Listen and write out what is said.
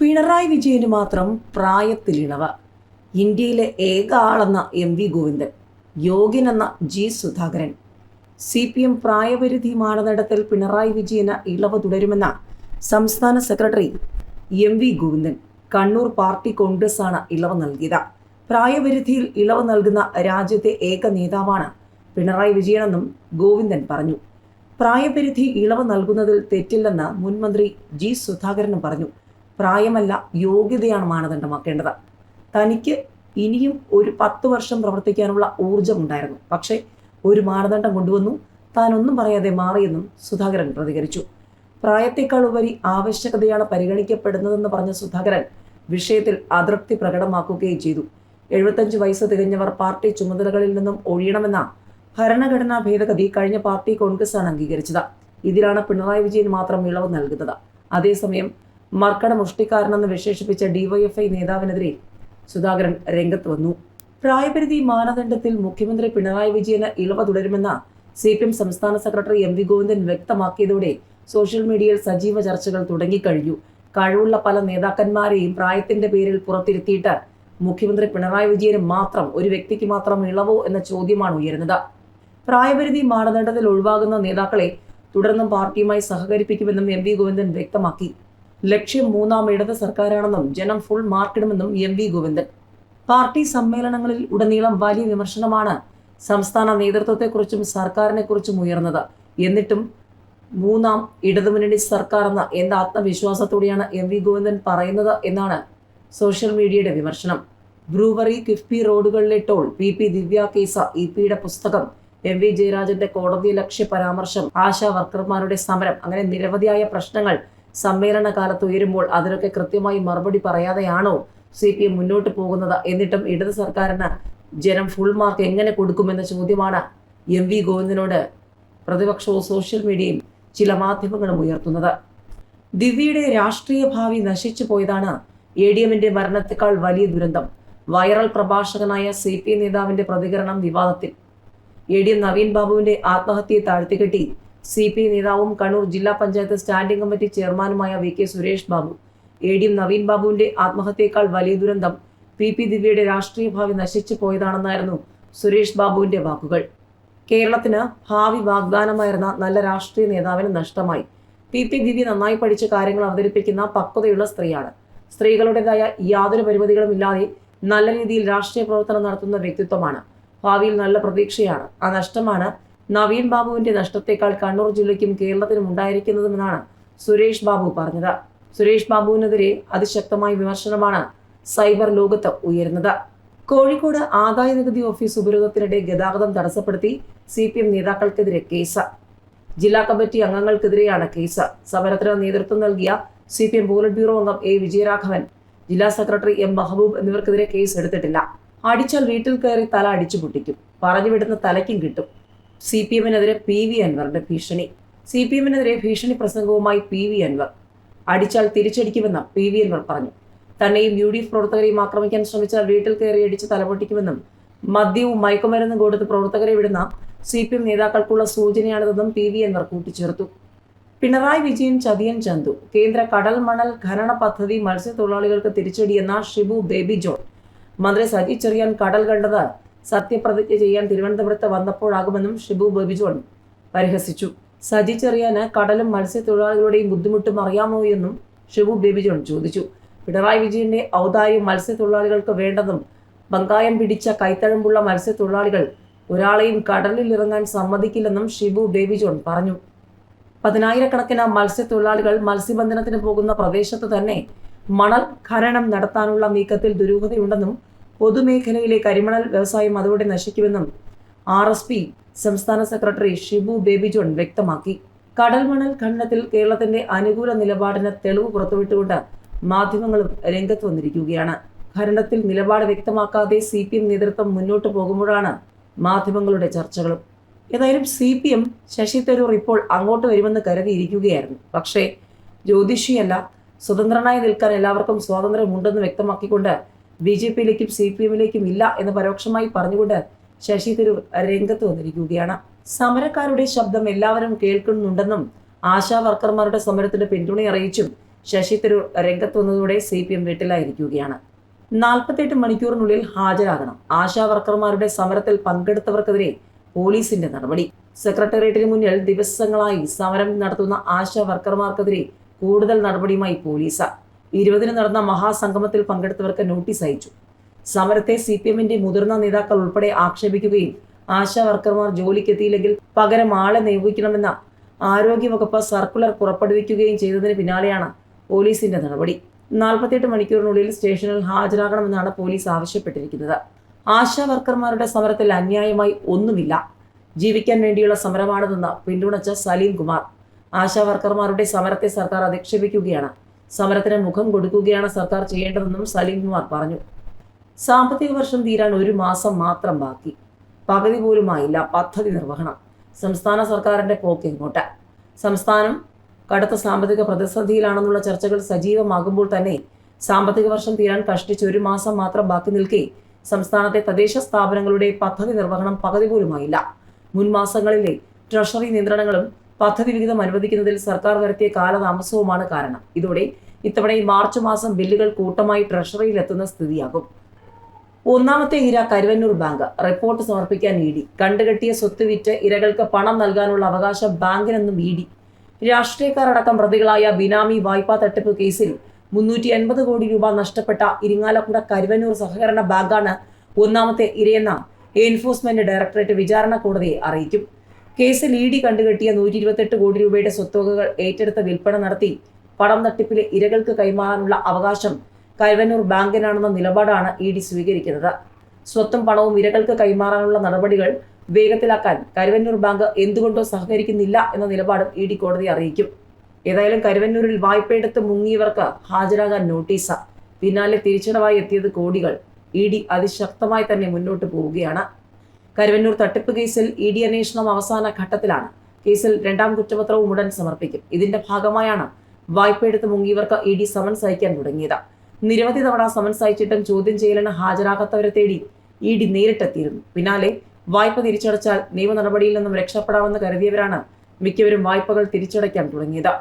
പിണറായി വിജയന് മാത്രം പ്രായത്തിലിണവ. ഇന്ത്യയിലെ ഏക ആളെന്ന M V Govindan യോഗ്യനെന്ന G Sudhakaran. C P M പ്രായപരിധി മാനദണ്ഡത്തിൽ പിണറായി വിജയന് ഇളവ് തുടരുമെന്ന സംസ്ഥാന secretary M V Govindan Kannur party കോൺഗ്രസാണ് ഇളവ് നൽകിയത്. പ്രായപരിധിയിൽ ഇളവ് നൽകുന്ന രാജ്യത്തെ ഏക നേതാവാണ് പിണറായി വിജയനെന്നും ഗോവിന്ദൻ പറഞ്ഞു. പ്രായപരിധി ഇളവ് നൽകുന്നതിൽ തെറ്റില്ലെന്ന് മുൻമന്ത്രി ജി സുധാകരനും പറഞ്ഞു. പ്രായമല്ല യോഗ്യതയാണ് മാനദണ്ഡമാക്കേണ്ടത്. തനിക്ക് ഇനിയും ഒരു പത്ത് വർഷം പ്രവർത്തിക്കാനുള്ള ഊർജമുണ്ടായിരുന്നു പക്ഷേ ഒരു മാനദണ്ഡം കൊണ്ടുവന്നു. താൻ ഒന്നും പറയാതെ മാറിയെന്നും സുധാകരൻ പ്രതികരിച്ചു. പ്രായത്തേക്കാൾ ഉപരി ആവശ്യകതയാണ് പരിഗണിക്കപ്പെടുന്നതെന്ന് പറഞ്ഞ സുധാകരൻ വിഷയത്തിൽ അതൃപ്തി പ്രകടമാക്കുകയും ചെയ്തു. എഴുപത്തഞ്ച് വയസ്സ് തികഞ്ഞവർ പാർട്ടി ചുമതലകളിൽ നിന്നും ഒഴിയണമെന്ന ഭരണഘടനാ ഭേദഗതി കഴിഞ്ഞ പാർട്ടി കോൺഗ്രസ് ആണ് അംഗീകരിച്ചത്. ഇതിലാണ് പിണറായി വിജയൻ മാത്രം ഇളവ് നൽകുന്നത്. അതേസമയം മർക്കട മുഷ്ടിക്കാരനെന്ന് വിശേഷിപ്പിച്ച ഡിവൈഎഫ്ഐ നേതാവിനെതിരെ സുധാകരൻ രംഗത്ത് വന്നു. പ്രായപരിധി മാനദണ്ഡത്തിൽ മുഖ്യമന്ത്രി പിണറായി വിജയന് ഇളവ് തുടരുമെന്ന സി പി എം സംസ്ഥാന സെക്രട്ടറി എം വി ഗോവിന്ദൻ വ്യക്തമാക്കിയതോടെ സോഷ്യൽ മീഡിയയിൽ സജീവ ചർച്ചകൾ തുടങ്ങിക്കഴിഞ്ഞു. കഴിവുള്ള പല നേതാക്കന്മാരെയും പ്രായത്തിന്റെ പേരിൽ പുറത്തിരുത്തിയിട്ട് മുഖ്യമന്ത്രി പിണറായി വിജയന് മാത്രം ഒരു വ്യക്തിക്ക് മാത്രം ഇളവോ എന്ന ചോദ്യമാണ് ഉയരുന്നത്. പ്രായപരിധി മാനദണ്ഡത്തിൽ ഒഴിവാകുന്ന നേതാക്കളെ തുടർന്നും പാർട്ടിയുമായി സഹകരിപ്പിക്കുമെന്നും എം വി ഗോവിന്ദൻ വ്യക്തമാക്കി. ലക്ഷ്യം മൂന്നാം ഇടത് സർക്കാരാണെന്നും ജനം ഫുൾ മാർക്കിടുമെന്നും എം വി ഗോവിന്ദൻ. പാർട്ടി സമ്മേളനങ്ങളിൽ ഉടനീളം വലിയ വിമർശനമാണ് സംസ്ഥാന നേതൃത്വത്തെക്കുറിച്ചും സർക്കാരിനെക്കുറിച്ചും ഉയർന്നത്. എന്നിട്ടും മൂന്നാം ഇടതുമുന്നണി സർക്കാർ എന്ന എന്ത് ആത്മവിശ്വാസത്തോടെയാണ് എം വി ഗോവിന്ദൻ പറയുന്നത് എന്നാണ് സോഷ്യൽ മീഡിയയുടെ വിമർശനം. Brewery KIIFB റോഡുകളിലെ toll P P Divya case E പിയുടെ പുസ്തകം എം വി ജയരാജന്റെ കോടതി ലക്ഷ്യ പരാമർശം ആശാ വർക്കർമാരുടെ സമരം അങ്ങനെ നിരവധിയായ പ്രശ്നങ്ങൾ സമ്മേളന കാലത്ത് ഉയരുമ്പോൾ അതിനൊക്കെ കൃത്യമായി മറുപടി പറയാതെയാണോ സി പി എം മുന്നോട്ട് പോകുന്നത്? എന്നിട്ടും ഇടത് സർക്കാരിന് ജനം ഫുൾ മാർക്ക് എങ്ങനെ കൊടുക്കുമെന്ന ചോദ്യമാണ് എം വി ഗോവിന്ദനോട് പ്രതിപക്ഷവും സോഷ്യൽ മീഡിയയും ചില മാധ്യമങ്ങളും ഉയർത്തുന്നത്. ദിവ്യയുടെ രാഷ്ട്രീയ ഭാവി നശിച്ചു പോയതാണ് എ ഡി എമ്മിന്റെ മരണത്തെക്കാൾ വലിയ ദുരന്തം. വൈറൽ പ്രഭാഷകനായ സി പി നേതാവിന്റെ പ്രതികരണം വിവാദത്തിൽ. എ ഡി എം നവീൻ ബാബുവിന്റെ ആത്മഹത്യയെ താഴ്ത്തിക്കെട്ടി സി പി നേതാവും കണ്ണൂർ ജില്ലാ പഞ്ചായത്ത് സ്റ്റാൻഡിംഗ് കമ്മിറ്റി ചെയർമാനുമായ V K Suresh Babu A D M Naveen ബാബുവിന്റെ ആത്മഹത്യയേക്കാൾ വലിയ ദുരന്തം പി പി ദിവ്യയുടെ രാഷ്ട്രീയ ഭാവി നശിച്ചു പോയതാണെന്നായിരുന്നു സുരേഷ് ബാബുവിന്റെ വാക്കുകൾ. കേരളത്തിന് ഭാവി വാഗ്ദാനമായിരുന്ന നല്ല രാഷ്ട്രീയ നേതാവിന് നഷ്ടമായി. പി പി ദിവ്യ നന്നായി പഠിച്ച കാര്യങ്ങൾ അവതരിപ്പിക്കുന്ന പക്വതയുള്ള സ്ത്രീയാണ്. സ്ത്രീകളുടേതായ യാതൊരു പരിമിതികളും ഇല്ലാതെ നല്ല രീതിയിൽ രാഷ്ട്രീയ പ്രവർത്തനം നടത്തുന്ന വ്യക്തിത്വമാണ്. ഭാവിയിൽ നല്ല പ്രതീക്ഷയാണ്. ആ നഷ്ടമാണ് നവീൻ ബാബുവിന്റെ നഷ്ടത്തെക്കാൾ കണ്ണൂർ ജില്ലയ്ക്കും കേരളത്തിനും ഉണ്ടായിരിക്കുന്നതുമെന്നാണ് സുരേഷ് ബാബു പറഞ്ഞത്. സുരേഷ് ബാബുവിനെതിരെ അതിശക്തമായ വിമർശനമാണ് സൈബർ ലോകത്ത് ഉയരുന്നത്. കോഴിക്കോട് ആദായ നികുതി ഓഫീസ് ഉപരോധത്തിനിടെ ഗതാഗതം തടസ്സപ്പെടുത്തി സി പി എം നേതാക്കൾക്കെതിരെ കേസ്. ജില്ലാ കമ്മിറ്റി അംഗങ്ങൾക്കെതിരെയാണ് കേസ്. സമരത്തിന് നേതൃത്വം നൽകിയ C P M polit bureau അംഗം എ വിജയരാഘവൻ ജില്ലാ സെക്രട്ടറി എം മഹബൂബ് എന്നിവർക്കെതിരെ കേസ് എടുത്തിട്ടില്ല. അടിച്ചാൽ വീട്ടിൽ കയറി തല അടിച്ചു പൊട്ടിക്കും പറഞ്ഞു വിടുന്ന തലയ്ക്കും കിട്ടും. സി പി എമ്മിനെതിരെ പി വി അൻവറിന്റെ ഭീഷണി. സി പി എമ്മിനെതിരെ ഭീഷണി പ്രസംഗവുമായി പി വി അൻവർ. അടിച്ചാൽ തിരിച്ചടിക്കുമെന്ന് പി വി അൻവർ പറഞ്ഞു. തന്നെയും യു ഡി എഫ് പ്രവർത്തകരെയും ആക്രമിക്കാൻ ശ്രമിച്ചാൽ വീട്ടിൽ കയറി അടിച്ച് തലപൊട്ടിക്കുമെന്നും മദ്യവും മയക്കുമരുന്നും കൊടുത്ത് പ്രവർത്തകരെ വിടുന്ന സി പി എം നേതാക്കൾക്കുള്ള സൂചനയാണിതെന്നും പി വി അൻവർ കൂട്ടിച്ചേർത്തു. പിണറായി വിജയൻ ചതിയൻ ചന്തു കേന്ദ്ര കടൽ മണൽ ഖനന പദ്ധതി മത്സ്യത്തൊഴിലാളികൾക്ക് തിരിച്ചടിയെന്ന ഷിബു ബേബി ജോൺ. മന്ത്രി സജി ചെറിയാൻ കടൽ കണ്ടത് സത്യപ്രതിജ്ഞ ചെയ്യാൻ തിരുവനന്തപുരത്ത് വന്നപ്പോഴാകുമെന്നും ഷിബു ബബിജോൺ പരിഹസിച്ചു. സജി ചെറിയാന് കടലും മത്സ്യത്തൊഴിലാളികളുടെയും ബുദ്ധിമുട്ടും അറിയാമോ എന്നും ഷിബു ബേബിജോൺ ചോദിച്ചു. പിണറായി വിജയന്റെ ഔദാര്യം മത്സ്യത്തൊഴിലാളികൾക്ക് വേണ്ടതും ബംഗായം പിടിച്ച കൈത്തഴമ്പുള്ള മത്സ്യത്തൊഴിലാളികൾ ഒരാളെയും കടലിൽ ഇറങ്ങാൻ സമ്മതിക്കില്ലെന്നും ഷിബു ബേബിജോൺ പറഞ്ഞു. പതിനായിരക്കണക്കിന് മത്സ്യത്തൊഴിലാളികൾ മത്സ്യബന്ധനത്തിന് പോകുന്ന പ്രദേശത്ത് തന്നെ മണൽ ഖനനം നടത്താനുള്ള നീക്കത്തിൽ ദുരൂഹതയുണ്ടെന്നും പൊതുമേഖലയിലെ കരിമണൽ വ്യവസായം അതോടെ നശിക്കുമെന്നും ആർ എസ് പി സംസ്ഥാന സെക്രട്ടറി ഷിബു ബേബി ജോൺ വ്യക്തമാക്കി കടൽമണൽ ഖനനത്തിൽ കേരളത്തിന്റെ അനുകൂല നിലപാടിന് തെളിവ് പുറത്തുവിട്ടുകൊണ്ട് മാധ്യമങ്ങളും രംഗത്ത് വന്നിരിക്കുകയാണ്. ഖനനത്തിൽ നിലപാട് വ്യക്തമാക്കാതെ സി പി എം നേതൃത്വം മുന്നോട്ട് പോകുമ്പോഴാണ് മാധ്യമങ്ങളുടെ ചർച്ചകളും. ഏതായാലും C P M Shashi Tharoor ഇപ്പോൾ അങ്ങോട്ട് വരുമെന്ന് കരുതിയിരിക്കുകയായിരുന്നു. പക്ഷേ ജ്യോതിഷിയല്ല സ്വതന്ത്രനായി നിൽക്കാൻ എല്ലാവർക്കും സ്വാതന്ത്ര്യമുണ്ടെന്ന് വ്യക്തമാക്കിക്കൊണ്ട് ബി ജെ പിയിലേക്കും സി പി എമ്മിലേക്കും ഇല്ല എന്ന് പരോക്ഷമായി പറഞ്ഞുകൊണ്ട് ശശി തരൂർ രംഗത്ത് വന്നിരിക്കുകയാണ്. സമരക്കാരുടെ ശബ്ദം എല്ലാവരും കേൾക്കുന്നുണ്ടെന്നും ആശാ വർക്കർമാരുടെ സമരത്തിന് പിന്തുണ അറിയിച്ചും ശശി തരൂർ രംഗത്ത് വന്നതോടെ സി പി എം വീട്ടിലായിരിക്കുകയാണ്. നാൽപ്പത്തെട്ട് മണിക്കൂറിനുള്ളിൽ ഹാജരാകണം. ആശാ വർക്കർമാരുടെ സമരത്തിൽ പങ്കെടുത്തവർക്കെതിരെ പോലീസിന്റെ നടപടി. സെക്രട്ടേറിയറ്റിന് മുന്നിൽ ദിവസങ്ങളായി സമരം നടത്തുന്ന ആശാ വർക്കർമാർക്കെതിരെ കൂടുതൽ നടപടിയുമായി പോലീസ് ഇരുപതിന് നടന്ന മഹാസംഗമത്തിൽ പങ്കെടുത്തവർക്ക് നോട്ടീസ് അയച്ചു. സമരത്തെ സി പി എമ്മിന്റെ മുതിർന്ന നേതാക്കൾ ഉൾപ്പെടെ ആക്ഷേപിക്കുകയും ആശാ വർക്കർമാർ ജോലിക്കെത്തിയില്ലെങ്കിൽ പകരം ആളെ നിയോഗിക്കണമെന്ന ആരോഗ്യവകുപ്പ് സർക്കുലർ പുറപ്പെടുവിക്കുകയും ചെയ്തതിന് പിന്നാലെയാണ് പോലീസിന്റെ നടപടി. നാൽപ്പത്തിയെട്ട് മണിക്കൂറിനുള്ളിൽ സ്റ്റേഷനിൽ ഹാജരാകണമെന്നാണ് പോലീസ് ആവശ്യപ്പെട്ടിരിക്കുന്നത്. ആശാ വർക്കർമാരുടെ സമരത്തിൽ അന്യായമായി ഒന്നുമില്ല. ജീവിക്കാൻ വേണ്ടിയുള്ള സമരമാണിതെന്ന് പിന്തുണച്ച സലീം കുമാർ. ആശാ വർക്കർമാരുടെ സമരത്തെ സർക്കാർ അധിക്ഷേപിക്കുകയാണ്. സമരത്തിന് മുഖം കൊടുക്കുകയാണ് സർക്കാർ ചെയ്യേണ്ടതെന്നും സലീം കുമാർ പറഞ്ഞു. സാമ്പത്തിക വർഷം തീരാൻ ഒരു മാസം മാത്രം ബാക്കി. പകുതി പോലുമായില്ല പദ്ധതി നിർവഹണം. സംസ്ഥാന സർക്കാരിന്റെ പോക്ക് ഇങ്ങോട്ട്. സംസ്ഥാനം കടുത്ത സാമ്പത്തിക പ്രതിസന്ധിയിലാണെന്നുള്ള ചർച്ചകൾ സജീവമാകുമ്പോൾ തന്നെ സാമ്പത്തിക വർഷം തീരാൻ കഷ്ടിച്ച് ഒരു മാസം മാത്രം ബാക്കി നിൽക്കെ സംസ്ഥാനത്തെ തദ്ദേശ സ്ഥാപനങ്ങളുടെ പദ്ധതി നിർവഹണം പകുതി പോലുമായില്ല. മുൻമാസങ്ങളിലെ ട്രഷറി നിയന്ത്രണങ്ങളും പദ്ധതി വിഹിതം അനുവദിക്കുന്നതിൽ സർക്കാർ വരുത്തിയ കാലതാമസവുമാണ് കാരണം. ഇതോടെ ഇത്തവണ ഈ മാർച്ച് മാസം ബില്ലുകൾ കൂട്ടമായി ട്രഷറിയിൽ എത്തുന്ന സ്ഥിതിയാകും. ഒന്നാമത്തെ ഇര കരുവന്നൂർ ബാങ്ക്. റിപ്പോർട്ട് സമർപ്പിക്കാൻ ഇ ഡി. കണ്ടുകെട്ടിയ സ്വത്ത് വിറ്റ് ഇരകൾക്ക് പണം നൽകാനുള്ള അവകാശം ബാങ്കിനെന്നും ഇ ഡി. രാഷ്ട്രീയക്കാരടക്കം പ്രതികളായ ബിനാമി വായ്പാ തട്ടിപ്പ് കേസിൽ മുന്നൂറ്റി എൺപത് കോടി രൂപ നഷ്ടപ്പെട്ട ഇരിങ്ങാലക്കുട കരുവന്നൂർ സഹകരണ ബാങ്കാണ് ഒന്നാമത്തെ ഇരയെന്ന എൻഫോഴ്സ്മെന്റ് ഡയറക്ടറേറ്റ് വിചാരണ കോടതിയെ അറിയിക്കും. കേസിൽ ഇ ഡി കണ്ടുകെട്ടിയ നൂറ്റി ഇരുപത്തെട്ട് കോടി രൂപയുടെ സ്വത്തുവകകൾ ഏറ്റെടുത്ത് വിൽപ്പന നടത്തി പണം തട്ടിപ്പിലെ ഇരകൾക്ക് കൈമാറാനുള്ള അവകാശം കരുവന്നൂർ ബാങ്കിനാണെന്ന നിലപാടാണ് ഇ ഡി സ്വീകരിക്കുന്നത്. സ്വത്തും പണവും ഇരകൾക്ക് കൈമാറാനുള്ള നടപടികൾ വേഗത്തിലാക്കാൻ കരുവന്നൂർ ബാങ്ക് എന്തുകൊണ്ടോ സഹകരിക്കുന്നില്ല എന്ന നിലപാടും ഇ ഡി കോടതി അറിയിക്കും. ഏതായാലും കരുവന്നൂരിൽ വായ്പയെടുത്ത് മുങ്ങിയവർക്ക് ഹാജരാകാൻ നോട്ടീസ്. പിന്നാലെ തിരിച്ചടവായി എത്തിയത് കോടികൾ. ഇ ഡി അതിശക്തമായി തന്നെ മുന്നോട്ട് പോവുകയാണ്. കരുവന്നൂർ തട്ടിപ്പ് കേസിൽ ഇ ഡി അന്വേഷണം അവസാന ഘട്ടത്തിലാണ്. കേസിൽ രണ്ടാം കുറ്റപത്രവും ഉടൻ സമർപ്പിക്കും. ഇതിന്റെ ഭാഗമായാണ് വായ്പയെടുത്ത് മുങ്ങിയവർക്ക് ഇ ഡി സമൻസ് അയക്കാൻ തുടങ്ങിയത്. നിരവധി തവണ സമൻസ് അയച്ചിട്ടും ചോദ്യം ചെയ്യലിന് ഹാജരാകാത്തവരെ തേടി ഇ ഡി നേരിട്ടെത്തിയിരുന്നു. പിന്നാലെ വായ്പ തിരിച്ചടച്ചാൽ നിയമ നടപടിയിൽ നിന്നും രക്ഷപ്പെടാമെന്ന് കരുതിയവരാണ് മിക്കവരും വായ്പകൾ തിരിച്ചടയ്ക്കാൻ തുടങ്ങിയത്.